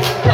เ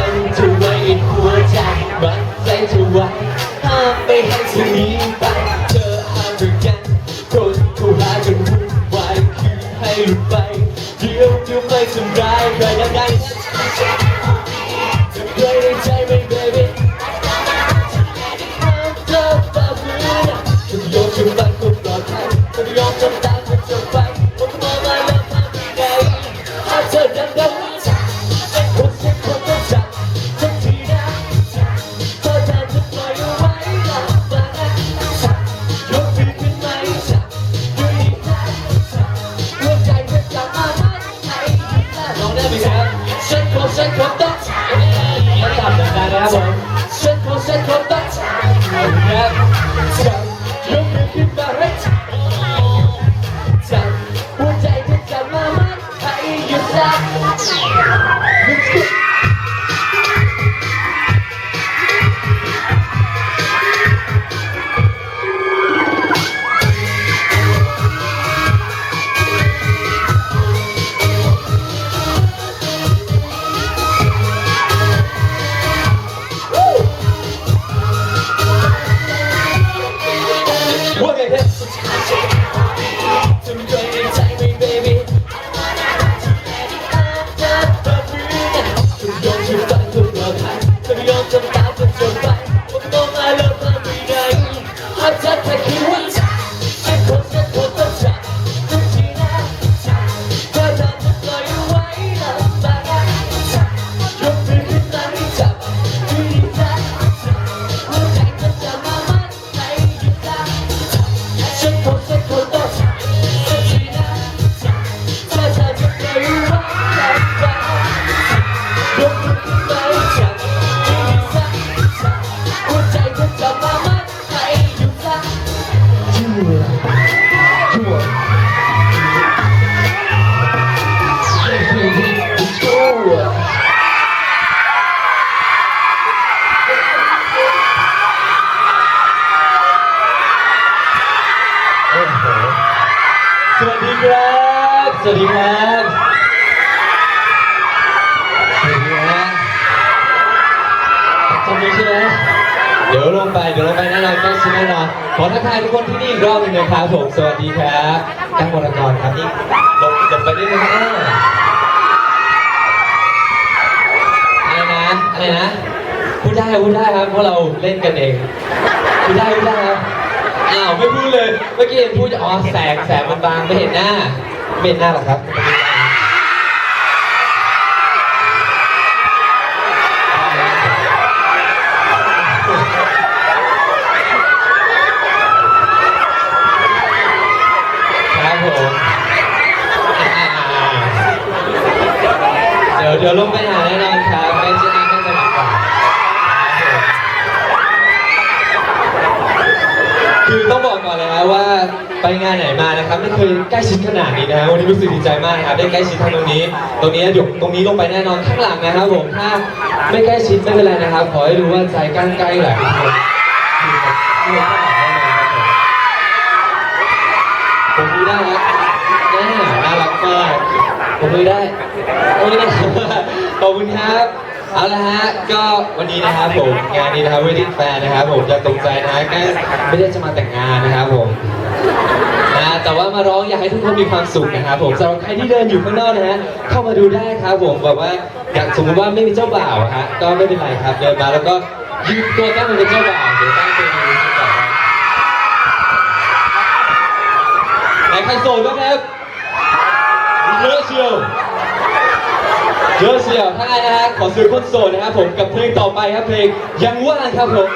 พูดได้พูดได้ครับเพราะเราเล่นกันเองพูดได้พูดได้ครับอ้าวไม่พูดเลย เมื่อกี้เห็นพูดอ๋อแสงแสงมันบางไม่เห็นหน้าไม่เห็นหน้าหรอครับผมอ่าเดี๋ยวเดี๋ยวลงไปหาแน่นอนครับไปเจอกันก็จะหนักกว่าครับผมคือต้องบอกก่อนเลยนะว่า ไปงานไหนมานะครับไม่เคยใกล้ชิดขนาดนี้นะฮะวันนี้รู้สึกดีใจมากนะครับได้ใกล้ชิดทางตรงนี้ ตรงนี้เดี๋ยวตรงนี้ลงไปแน่นอนข้างหลังนะครับผมถ้าไม่ใกล้ชิดไม่เป็นไรนะครับ ขอให้รู้ว่าใจใกล้ใกล้แหละผมคือแบบเพื่อนผมดูได้ครับแน่น่ารักมากผมดูได้โอ้ยน่ารักมากขอบคุณครับเอาละฮะ ก็วันนี้นะครับผมงานนี้นะครับ Wedding Fair นะครับผมอย่าตกใจนะแค่ไม่ได้จะมาแต่งงานนะครับผม แต่ว่ามาร้องอยากให้ทุกคนมีความสุขนะครับผมสำหรับใครที่เดินอยู่ข้างนอกนะฮะเข้ามาดูได้ครับผมแบบว่าอยากสมมติว่าไม่มีเจ้าบ่าวฮะก็ไม่เป็นไรครับเดินมาแล้วก็ยืนตัวตั้งเป็นเจ้าบ่าวเดี๋ยวตั้งตัวดูให้ก่อนนะไหนใครโสดบ้างครับเยอะเชียวเยอะเชียวถ้าไงนะฮะขอซื้อคนโสดนะครับผมกับเพลงต่อไปครับเพลงยังว่างครับผม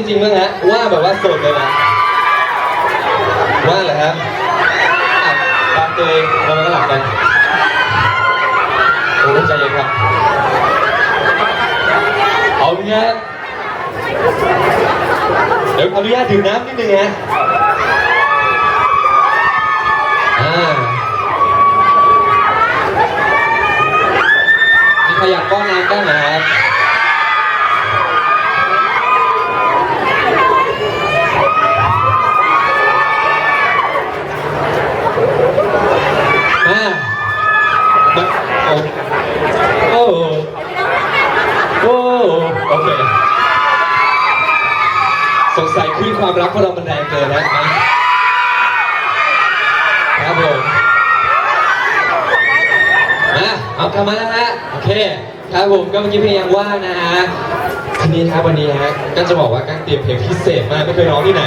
ใครว่จริงบ้างฮะว่าแบบว่าโสดเลยนะว่าเหรอครับอะตามตัวเองเรามาก็หลับกันโอ้ใจเย็นครับเอาเงี้ยเดี๋ยวขออนุญาตดื่มน้ำนิดนึงฮะอ่ามีใครอยากป้อนน้ำบ้างไหมครับ อ่ามันโอ้โอ้โอ้โอเค สงสัยคลื่นความรักของเรามันแรงเกินนะครับผมมาเอากลับมาแล้วฮะ โอเครับผมก็เมื่อกี้เพลงยังว่างนะฮะทีนี้ครับวันนี้ฮะก็จะบอกว่าการเตรียมเพลงพิเศษมากไม่เคยร้องที่ไหน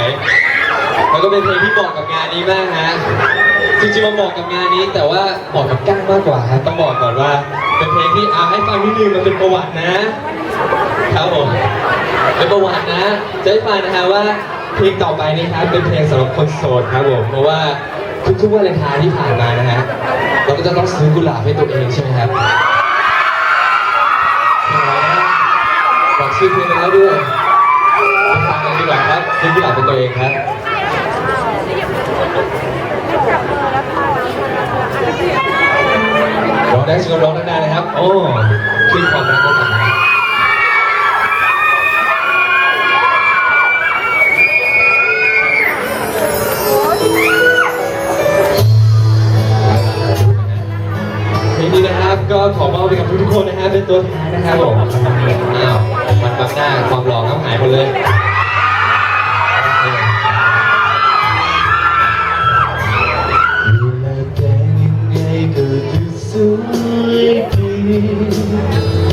แล้วก็เป็นเพลงที่เหมาะกับงานนี้มากฮะจริงๆมันเหมาะกับงานนี้ แต่ว่าเหมาะกับก้างมากกว่าครับต้องบอกก่อนว่า เป็นเพลงที่อาให้ฟังนิดนึงมันเป็นประวัตินะครับผมเป็นประวัตินะจะให้ฟังนะฮะว่าเพลงต่อไปนี้ครับเป็นเพลงสำหรับคนโสดครับผมเพราะว่าทุกๆวันเลนทน์ที่ผ่านมานะฮะเราก็จะต้องซื้อกุหลาบให้ตัวเองใช่ไหมครับ บอกชื่อเพลงแล้วด้วยไปฟังกันดีกว่าครับซื้อกุหลาบเป็นตัวเองครับร้องได้ชิงร้องได้นะครับ โอ้ขึ้นความรักก็ทำได้นี้นะครับก็ขอมอบไปกับทุกๆคนนะฮะเป็นตัวแทนนะครับผมอ้าว ดมันบังหน้าความหล่อก็หายหมดเลยเลแกยังไงก็ดูสวยดี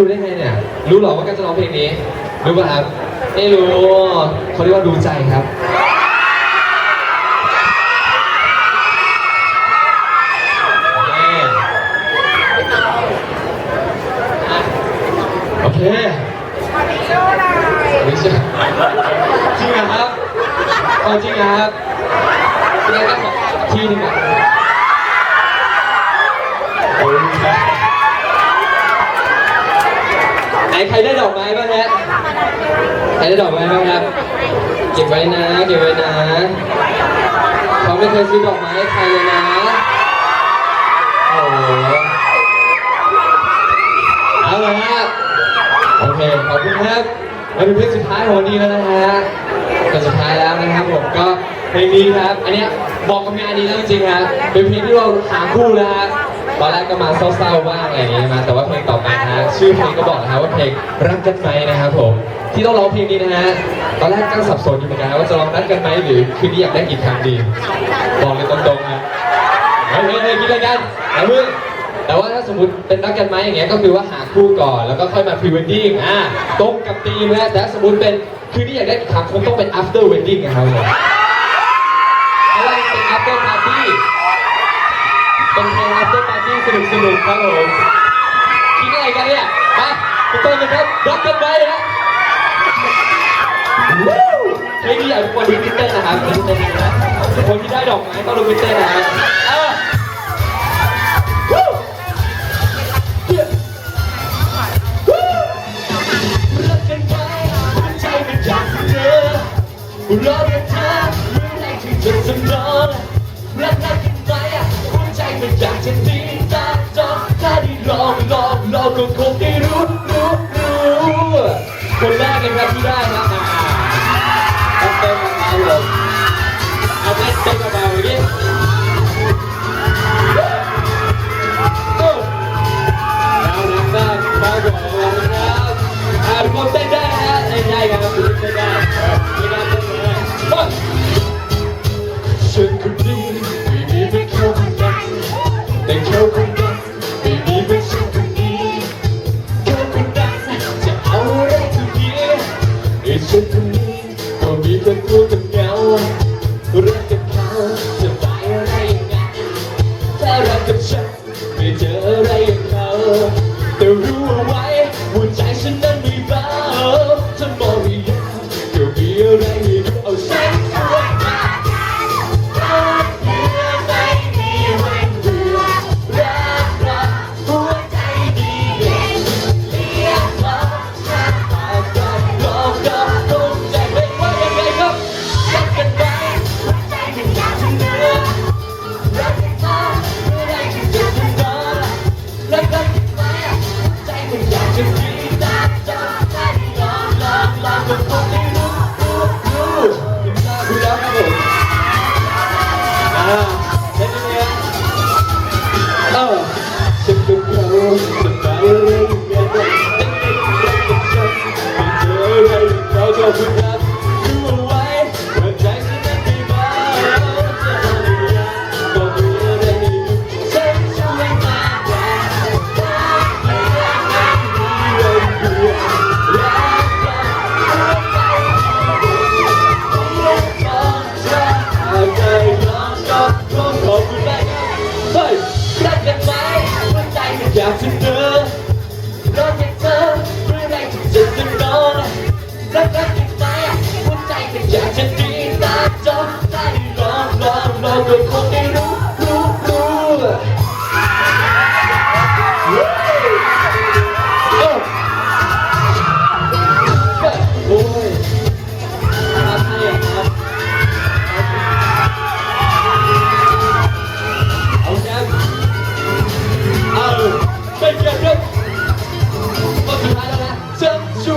รู้ได้ไงเนี่ย รู้เหรอว่ากันจะร้องเพลงนี้ รู้ป่ะครับ ไม่รู้เขาเรียกว่าดูใจครับ โอเคไม่ใช่จริงเหรอครับเอาจริงเหรอครับแสดงว่าขอทีหนึงอะโอ้ยไหน ใครได้ดอกไม้บ้างฮะใครได้ดอกไม้บ้างครับเก็บไว้นะเก็บไว้นะเขาไม่เคยซื้อดอกไม้ให้ใครเลยนะโอ้โหเอาละฮะโอเคขอบคุณครับมาเป็นเพลงสุดท้ายของวันนี้แล้วนะฮะเป็สุดท้ายแล้วนะครับผมก็เพลงนี้ครับ อันนี้บอกกับงานนี้แล้วจริงๆฮะเป็นเพลงที่เราหาคู่นะฮะ ตอนแรกก็มาเศร้าๆบ้างอะไรอย่างนี้มาแต่ว่าเพลงต่อไปนะฮะชื่อเพลงก็บอกนะฮะว่าเพลงรักกันไหมนะครับผม ที่ต้องร้องเพลงนี้นะฮะ ตอนแรกก็สับสนอยู่เหมือนกันนะว่าจะร้องรักกันไหมหรือคืนนี้อยากได้กี่ครั้งดี บอกเลยตรงๆนะเฮ้ยเฮ้ยคิดอะไรกันอาเพิ่งแต่ว่าถ้าสมมติเป็นรักกันไหมอย่างเงี้ยก็คือว่าหาคู่ก่อนแล้วก็ค่อยมาพรีเวดดิ้งอ่าตรงกับธีมแล้วแต่สมมติเป็นคืนนี้อยากได้กี่ครั้งคงต้องเป็น after wedding นะครับผมเพราะว่าเป็น after party เป็นเพลง ที่สนุกสนุกครับผมคิดอะไรกันเนี่ยฮะทุกคนะครับรักกันไว้นะใครที่อยางทุกคนที่พิเต้นนะครับทุต้นนะคนที่ได้ดอกไม้ต้องลงพิเต้นนะฮะรักกัอรักเธอเมื่อไรถึงจะสมรรถรักกัน เราก็คงได้รู้รู้รู้คนแรกเลยครับที่ได้ครับเอาเต็มมาเลยเอาเต็มมาเบบนี้แล้วนะครับมาบอกนะครับทุกคนเต้น จะทำนี้พอมีแต่กูจะเหงา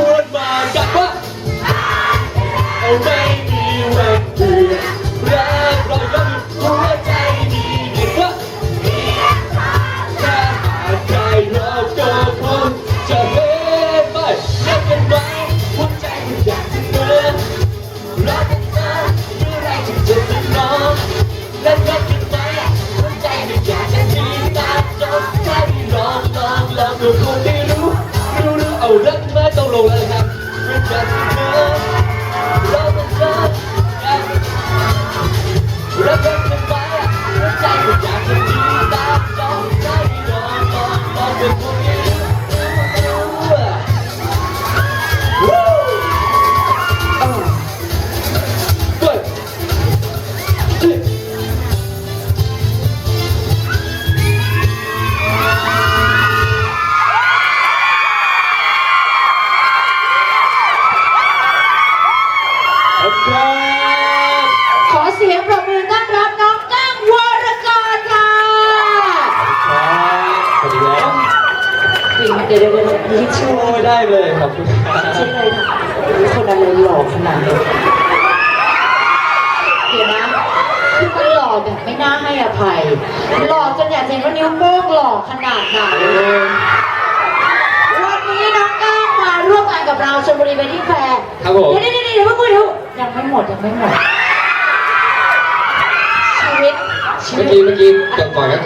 would my God. Oh, man. Buffalo.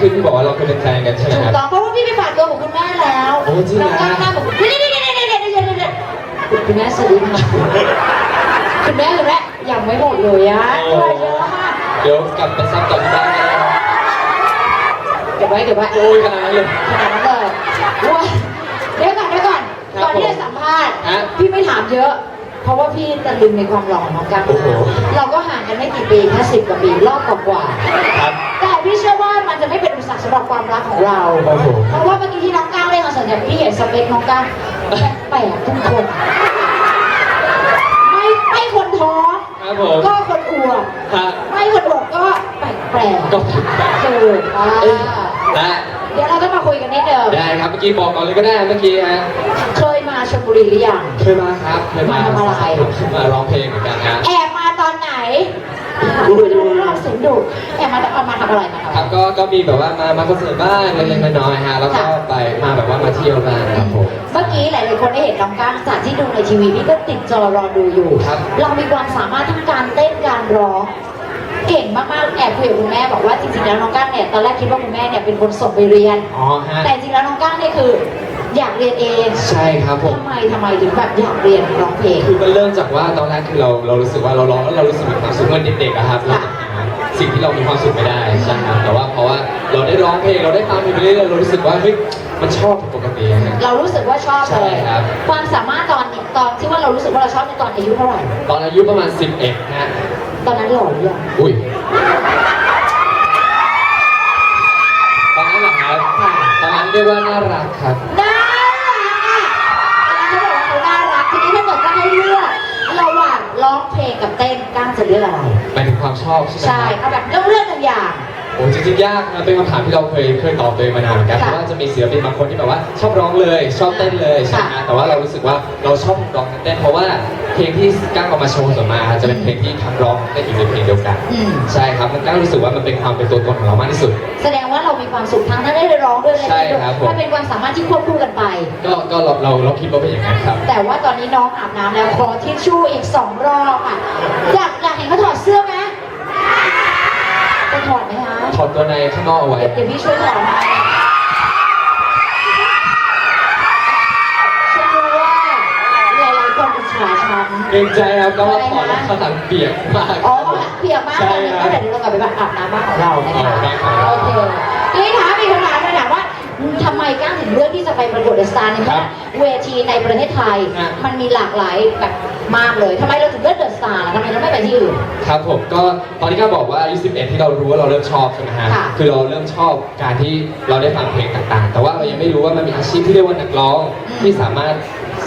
ขึ้นที่บอกว่าเราเคยเป็นแฟนกันใช่ไหมครับถูกต้องเพราะว่าพี่ไปฝากตัวของคุณแม่แล้วโอ้จริงนหรแล้วก้าของคุณเดี๋นี่นี่นี่นี่นี่นี่คุณแม่สวัสดีค่ะคุณแม่เลยแม่ยังไม่หมดเลยอะอะไเยอะมากเดี๋ยวกลับไปซับกลับได้านนะเก็บไว้เก็บไว้ โอ้ยขนาดนั้นเลย ขนาดนั้นเลยว่าเดี๋ยวก่อนเดี๋ยวก่อนก่อนที่จะสัมภาษณ์ ฮะพี่ไม่ถามเยอะ เพราะว่าพี่ตะลึงในความหล่อของกันเราก็ห่างกันไม่กี่ปีแค่สิบกว่าปีรอบกว่าครับ จะไม่เป็นอุปสรรคสำหรับความรักของเราโอ้โหเพราะว่าเมื่อกี้ที่น้องก้างเล่นคอนเสิร์ตเนี่ยพี่เห็นสเปคน้องก้างแปลกๆทุกคน ไม่ไม่คนท้องครับผม ก็คนอวบฮะไม่คนอวบก็แปลกๆก็ผิดแบบถูกอ่านะเดี๋ยวเราต้องมาคุยกันนิดเดิมได้ครับเมื่อกี้บอกก่อนเลยก็ได้เมื่อกี้ฮะเคยมาชลบุรีหรือยัง เคยมาครับเคยมามาทำอะไร มาร้องเพลงเหมือนกันฮะแอบมาตอนไหน ดูดูดูดูรอบเสียงดุแอบมาเอามาทำอะไรมาทำอะคไร รับก็ก็มีแบบว่ามามาคอนเสิร์ตบ้างเล็กๆน้อยๆฮะแล้วก็ค่ะ ไปมาแบบว่ามาเที่ยวบ้างครับผม เมื่อกี้หลาย ๆ คนได้เห็นน้องก้างจากที่ดูในทีวีพี่ก็ติดจอรอดูอยู่ครับ เรามีความสามารถทั้งการเต้นการร้อง เก่งมาก ๆ แอบคุยกับคุณแม่บอกว่าจริง ๆ แล้วน้องก้างเนี่ยตอนแรกคิดว่าคุณแม่เนี่ยเป็นคนส่งไปเรียน อ๋อฮะแต่จริงๆแล้วน้องก้างเนี่ยคือ อยากเรียนเองใช่ครับผม ทำไมทำไมถึงแบบอยากเรียนร้องเพลง คือมันเริ่มจากว่าตอนแรกคือเราเรารู้สึกว่าเราร้องแล้วเรารู้สึกมีความสุขเหมือนเด็กๆอะครับเราค่ะจะหาสิ่งที่เรามีความสุขไม่ได้ใช่ครับแต่ว่าเพราะว่าเราได้ร้องเพลงเราได้ฟังเพลงไปเรื่อยๆเรารู้สึกว่าเฮ้ยมันชอบผิดปกติอะฮะ เรารู้สึกว่าชอบใช่เลยครับ ความสามารถตอนตอนที่ว่าเรารู้สึกว่าเราชอบในตอนอายุเท่าไหร่ ตอนอายุประมาณ 11ฮะตอนนั้นหล่อหรือยังอุ้ยตอนนั้นเหรอครับตอนนั้นเรียกว่าน่ารักครับ น่ารักอะเขาบอกว่าเขาน่ารักทีนี้ถ้าเกิดจะให้เลือกระหว่างร้อง เพลงกับเต้นก้างจะเลือกอะไร หมายถึงความชอบใช่ไหมใช่ครับ เอาแบบต้องเลือกหนึ่งอย่าง โอ้จริงๆยากนะเป็นคำถามที่เราเคยเคยตอบตัวเองมานานเหมือนกันเพค่ะราะว่าจะมีศิลปินบางคนที่แบบว่า ชอบร้องเลย ชอบเต้นเลยใช่ไหมค่ะแต่ว่าเรารู้สึกว่าเราชอบร้องกับเต้นเพราะว่าเพลงที่ก้างเอามาโชว์ส่วนมากจะเป็นเพลงที่ทั้งร้องเต้นอยู่ในเพลงเดียวกันอืม ใช่ครับมันก้างรู้สึกว่ามันเป็นความเป็นตัวตนของเรามากที่สุด แสดงว่าเรา มีความสุขทั้งที่ได้ร้องด้วยและใช่เต้นด้วยครับผม มันเป็นความสามารถที่ควบคู่กันไป ก็ก็เราเราเราคิดว่าเป็นอย่างนั้นครับ แต่ว่าตอนนี้น้องอาบน้ำแล้วขอทิชชู่อีกสองรอบอะอยากอยากเห็นเขาถอดเสื้อไหมจะถอดไหมคะถอดตัวในข้างนอกเอาไว้ เดี๋ยวเดี๋ยวพี่ช่วยถอดให้ฉันรู้ว่าหลายๆคนอิจฉาฉัน เกรงใจครับก็ว่าถอดแล้วข้างหลังเปียกมาก อ๋อเปียกมากใช่ตอนนี้ครัก็บเดี๋ยวเรากลับไปอาบน้ำบ้านของเรานะคะอ๋อได้ครับโอเค ทีนี้ถามอีกคำถามหนึงถามว่าทำไมก้างถึงเลือกที่จะไปประกวดเดอะสตาร์ในเมื่อเวทีในประเทศไทยฮะมันมีหลากหลายแบบมากเลยทำไมเราถึงเลือกเดอะสตาร์ล่ะทำไมเราไม่ไปที่อื่น ครับผมก็ตอนนี้ก็บอกว่าอายุ11 ที่เรารู้ว่าเราเริ่มชอบใช่ไหมฮะค่ะคือเราเริ่มชอบการที่เราได้ฟังเพลงต่างๆ แต่ว่าเรายังไม่รู้ว่ามันมีอาชีพที่เรียกว่านักร้องอืมที่สามารถ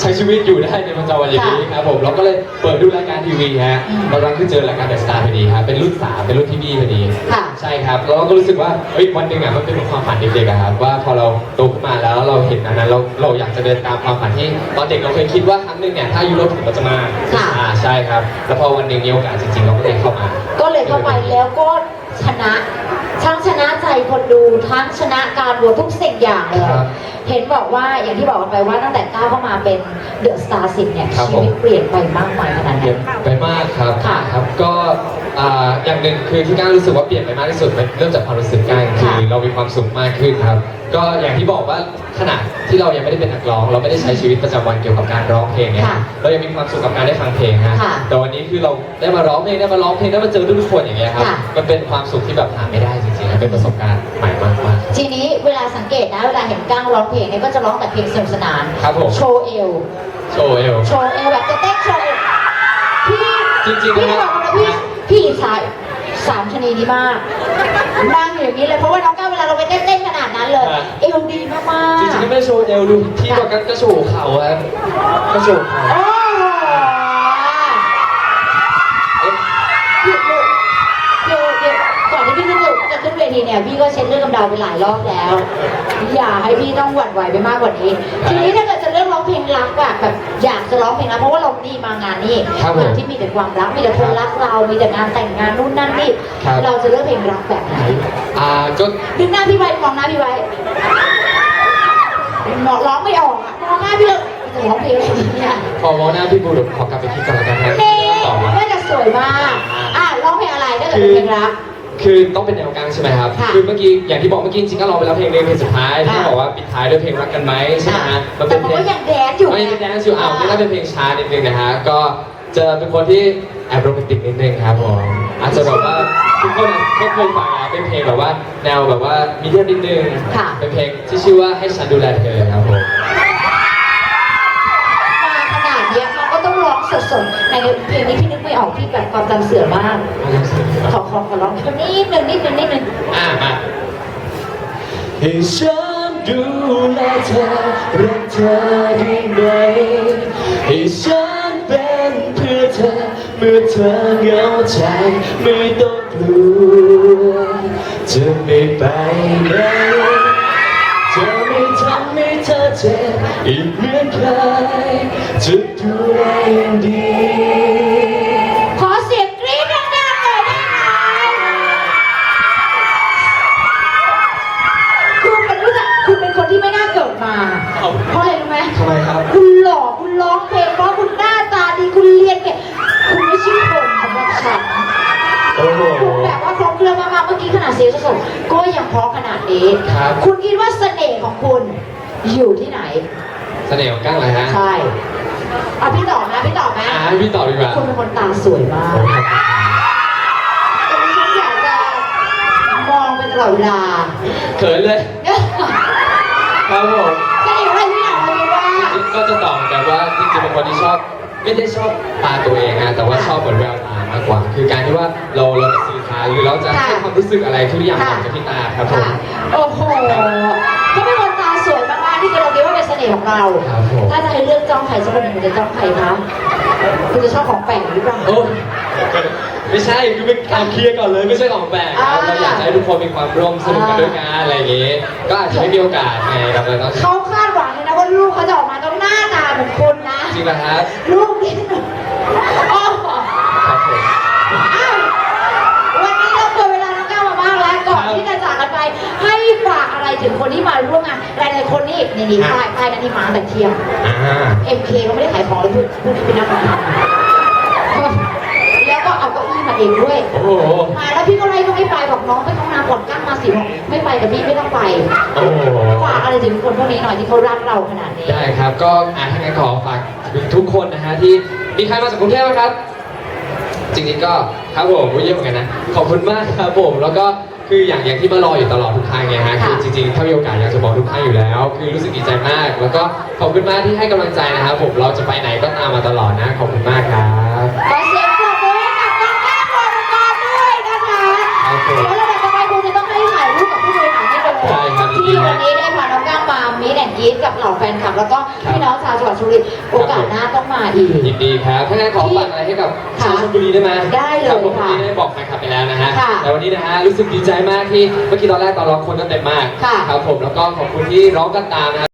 ใช้ชีวิตอยู่ได้ในประจำวันอย่างนี้ครับผมเราก็เลยเปิดดูรายการทีวีฮะอืมเราลังคือเจอรายการเดอะสตาร์พอดีครับเป็นรุ่นสามเป็นรุ่นที่บี้พอดีค่ะใช่ครับแล้วเราก็รู้สึกว่าเฮ้ยวันหนึ่งอะมันเป็นเหมือนความฝันเด็กๆอะครับว่าพอเราโตขึ้นมาแล้วเราเห็นอันนั้นเราเราอยากจะเดินตามความฝันที่ตอนเด็กเราเคยคิดว่าครั้งหนึ่งเนี่ยถ้าอายุเราถึงเราจะมาค่ะ อ่าใช่ครับ แล้วพอวันหนึ่งมีโอกาสจริงๆเราก็เลยเข้ามา ก็เลยเข้าไปแล้วก็ชนะทั้งชนะใจคนดูทั้งชนะการโหวตทุกสิ่งอย่างเลย ครับเห็นบอกว่าอย่างที่บอกกันไปว่าตั้งแต่ก้าวเข้ามาเป็นเดอะสตาร์สิเนี่ยครับชีวิตผมเปลี่ยนไปมากมายขนาดไหเปลี่ยนนไปมากครับค่ะครับก็อ่าอย่างหนึ่งคือที่ก้าวรู้สึกว่าเปลี่ยนไปมากที่สุดมันเริ่มจากความรู้สึกก้าวคือ ค่ะเรามีความสุขมากขึ้นครับ ก็อย่างที่บอกว่าขณะที่เรายังไม่ได้เป็นนักร้อง เราไม่ได้ใช้ชีวิตประจำวันเกี่ยวกับการร้องเพลงเนี่ยค่ะเรายังมีความสุขกับการได้ฟังเพลงฮะค่ะแต่วันนี้คือเราได้มาร้องเพลงได้มาร้องเพลงได้มาเจอทุกๆคนอย่างเงี้ยครับค่ะ มันเป็นความสุขที่แบบหาไม่ได้จริงๆนะเป็นประสบการณ์ใหม่มากๆ ทีนี้เวลาสังเกตนะ เวลาเห็นก้างร้องเพลงเนี่ยก็จะร้องแต่เพลงสนุกสนาน ครับผม โชว์เอว โชว์เอว โชว์เอวแบบจะเต้นโชว์เอวพี่จริงๆพี่นะบอกเลยนะพี่พี่อิจฉาสามชนีนี้มากนั่งอยู่อย่างนี้เลยเพราะว่าน้องก้าวเวลาเราไปเต้นเต้นขนาดนั้นเลยครับเอวดีมากๆจริงๆก็ไม่ได้โชว์เอวดูพี่บอกกันก็โชว์เข่าครับก็โชว์เข่าโอ้โห เอ๊ะ หยุดเลยเดี๋ยวเดี๋ยวก่อนที่พี่จะจุจะขึ้นเว ทีเนี่ยพี่ก็เช็ดเลือดกำเดาไปหลายรอบแล้ว อย่าให้พี่ต้องหวั่นไหวไปมากกว่านี้ ทีนี้ถ้าเกิดจะเลือกร้องเพลงรักอะแบบอยากจะร้องเพลงรักเพราะว่าเราดีมางานนี่ครับผมงานที่มีแต่ความรักมีแต่คนรักเรา มีแต่งานแต่งงานนู่นนั่นนี่ครับ เราจะเลือกเพลงรักแบบไหนอ่าก็ดึงหน้าพี่ไว้มองหน้าพี่ไว้มองร้องไม่ออกอะมองหน้าพี่เลยจะร้องเพลงอะไรเนี่ย พอมองหน้าพี่บูเดี๋ยวขอกลับไปคิดก่อนแล้วกันนะนี่ต่อมาน่าจะสวยมาก อะร้องเพลงอะไรถ้าเกิดเป็นเพลงรัก คือต้องเป็นแนวกลางใช่ไหมครับ ค่ะคือเมื่อกี้อย่างที่บอกเมื่อกี้จริงๆก็ร้องไปแล้วเพลงหนึงเพลงสุดท้ายที่ค่ะ บอกว่าปิดท้ายด้วยเพลงรักกันไหมใช่ไหมฮะมันแต่เป็นมันเพลงก็ยังแดนซ์อยู่ไม่ได้แดนซ์อยู่อ้าวนี่น่าเป็นเพลงช้านิดนึงนะฮะ ก็จะเป็นคนที่แอบโรแมนติกนิดนึงครับผมอาจจะแบบว่าทุกคนก็เคยฟังนะเป็นเพลงแบบว่าแนวแบบว่ามีเดียมนิดนึง ค่ะ เป็นเพลงที่ชื่อว่าให้ฉันดูแลเธอครับผม มาขนาดเนี้ยมันก็ต้องร้องสดๆในเพลงนี้พี่นึก ไม่ออกพี่แบบความจำเสื่อมมาก ขอขอขอร้องนิดนึงนิดนึงนิดนึงอะมาให้ฉันดูแลเธอรักเธอได้ไหมให้ฉันเป็นเพื่อเธอเมื่อเธอเหงาใจไม่ต้องกลัวจะไม่ไปไหนจะไม่ทำให้เธอเจ็บอีกเหมือนเคยจะดูแลอย่างดี เกิดมาเอาเพราะอะไรรู้ไหมทำไมครับ คุณหล่อคุณร้องเพลงเพราะคุณหน้าตาดีคุณเรียนเก่งคุณไม่ใช่คนสำหรับฉันโอ้โห คุณแบบว่าครบเครื่องมากๆเมื่อกี้ขนาดเสียงสดๆก็ยังเพราะขนาดนี้ ครับ คุณคิดว่าเสน่ห์ของคุณอยู่ที่ไหน เสน่ห์ของกั้งอะไรฮะใช่เอาพี่ตอบนะพี่ตอบนะอ่าให้พี่ตอบดีกว่าคุณเป็นคนตาสวยมากโอ้ครับแต่ดิฉันอยากจะมองเป็นตลอดเวลา เขินเลย ครับผม ก็จะตอบแบบว่าจริงๆเป็นคนที่ชอบ ไม่ได้ชอบตาตัวเองนะแต่ว่าชอบเหมือนแววตามากกว่า คือการที่ว่าเราเราจะสื่อสารหรือเราจะให้ความรู้สึกอะไรทุกอย่างออกจากที่ตาครับผมค่ะโอ้โหเขาเป็นคนตาสวยมากๆที่เราคิดว่าเป็นเสน่ห์ของเรา ครับผม ถ้าจะให้เลือกจ้องใครสักคนหนึ่งคุณจะจ้องใครคะคุณจะชอบของแปลกหรือเปล่า โอ้ไม่ใช่คือเป็นการเคลียร์ก่อนเลยไม่ใช่ของแปลกครับอ่า เราอยากจะให้ทุกคนมีความร่วมสนุกกันด้วยกันอะไรอย่างงี้ ก็อาจจะไม่มีโอกาสไงเราเลยต้อง เขาคาดหวังเลยนะว่าลูกเขาจะออกมาต้อง หน้าตาเหมือนคุณนะ จริงป่ะครับลูกนี่โอ้โหครับผม อ้าววันนี้เราเกินเวลาน้องก้าวมามากแล้วก่อนครับ ที่จะจากกันไป ให้ฝากอะไรถึงคนที่มาร่วมงานหลายๆคนนี่นี่นี่ครับป้ายป้ายนั้นที่มาแต่เที่ยง อ่า MK เขาไม่ได้ขายของเลยพูดพูดเป็นนักการแล้วก็เอาเก้าอี้มาเองด้วย โอ้โห มาแล้วพี่ก็ไล่ก็ไม่ไปบอกน้องไป ห้องน้ำก่อนกั้งมาสิบอกไม่ไปกับพี่ไม่ต้องไปโอ้โห ฝากอะไรถึงคนพวกนี้หน่อยที่เขารักเราขนาดนี้ ได้ครับก็อ่าถ้างั้นขอฝากถึงทุกคนนะฮะที่มีใครมาจากกรุงเทพไหมครับ จริงๆก็ครับผมเยี่ยมเหมือนกันนะขอบคุณมากครับผมแล้วก็คืออย่างอย่างที่มารออยู่ตลอดทุกครั้งไงฮะคือค่ะ จริงๆถ้ามีโอกาสอยากจะบอกทุกท่านอยู่แล้ว คือรู้สึกดีใจมาก แล้วก็ขอบคุณมากที่ให้กำลังใจนะครับผมเราจะไปไหนก็ตามมาตลอดนะขอบคุณมากครับ ขอเสียงป ยีสกับเหล่าแฟนคลับ แล้วก็ครับพี่น้องชาวจังหวัดชลบุรีโอกาสหน้าต้องมาอีก ยินดีครับถ้างั้นขอฝากอะไรให้กับค่ะชาวชลบุรีได้ไหมได้เลยครับผมค่ะวันนี้ได้บอกแฟนคลับไปแล้วนะฮะ ค่ะแต่วันนี้นะฮะรู้สึกดีใจมากที่เมื่อกี้ตอนแรกตอนร้องคนก็เต็มมากค่ะ ครับผมแล้วก็ขอบคุณที่ร้องกันตามนะ